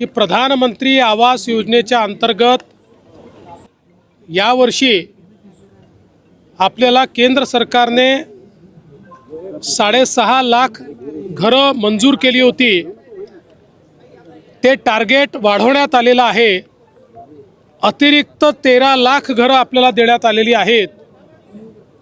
की प्रधानमंत्री आवास योजनेच्या अंतर्गत यावर्षी आपल्याला केंद्र सरकारने साडेसहा लाख घरं मंजूर केली होती. ते टार्गेट वाढवण्यात आलेलं आहे. अतिरिक्त तेरा लाख घरं आपल्याला देण्यात आलेली आहेत.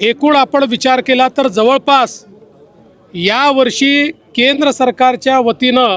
एकूण आपण विचार केला तर जवळपास यावर्षी केंद्र सरकारच्या वतीनं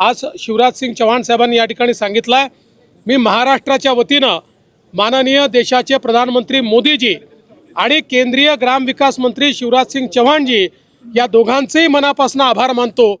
आज शिवराज सिंग चव्हाण साहेबांनी या ठिकाणी सांगितला आहे मी महाराष्ट्राच्या वतीनं माननीय देशाचे प्रधानमंत्री मोदीजी आणि केंद्रीय ग्रामविकास मंत्री शिवराज सिंग चव्हाणजी या दोघांचेही मनापासून आभार मानतो.